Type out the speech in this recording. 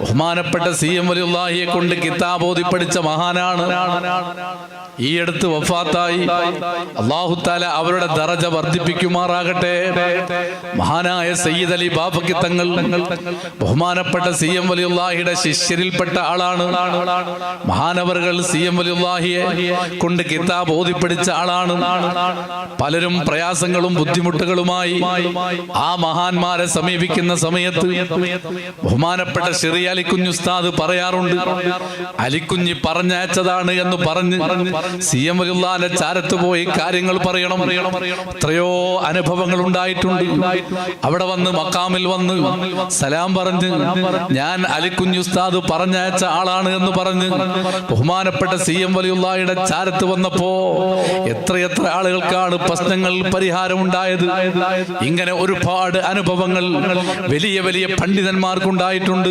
ബഹുമാനപ്പെട്ട C M വലിയുള്ളാഹിയെ കൊണ്ട് കിതാബ് ഓതി പഠിച്ച മഹാനാണ്. ഈ അടുത്ത് വഫാത്തായി. അള്ളാഹുത്താല അവരുടെ ദറജ വർദ്ധിപ്പിക്കുമാറാകട്ടെ. മഹാനായ സയ്യിദ് അലി ബാബക്ക് തങ്ങൾ ബഹുമാനപ്പെട്ട സി എം വലിയുള്ളാഹിയുടെ ശിഷ്യരിൽപ്പെട്ട ആളാണ്. മഹാനവറുകൾ സി എം വലിയുള്ളാഹിയെ കൊണ്ട് കിതാബ് ഓതി പഠിച്ച ആളാണ്. പലരും പ്രയാസങ്ങളും ബുദ്ധിമുട്ടുകളുമായി ആ മഹാന്മാരെ സമീപിക്കുന്ന സമയത്ത് ബഹുമാനപ്പെട്ട ഷെറി അലിക്കുഞ്ഞ് ഉസ്താദ് പറയാറുണ്ട് അലിക്കുഞ്ഞ് പറഞ്ഞയച്ചതാണ് എന്ന് പറഞ്ഞ് സി എം വലിയുള്ളാന്റെ ചാരത്ത് പോയി കാര്യങ്ങൾ പറയണം. എത്രയോ അനുഭവങ്ങൾ ഉണ്ടായിട്ടുണ്ട്. അവിടെ വന്ന് മക്കാമിൽ വന്ന് സലാം പറഞ്ഞ് ഞാൻ അലിക്കുഞ്ഞ് ഉസ്താദ് പറഞ്ഞയച്ച ആളാണ് എന്ന് പറഞ്ഞ് ബഹുമാനപ്പെട്ട സി എം വലിയുള്ളായുടെ ചാരത്ത് വന്നപ്പോ എത്രയെത്ര ആളുകൾക്കാണ് പ്രശ്നങ്ങൾ പരിഹാരമുണ്ടായത്. ഇങ്ങനെ ഒരുപാട് അനുഭവങ്ങൾ വലിയ വലിയ പണ്ഡിതന്മാർക്കുണ്ടായിട്ടുണ്ട്.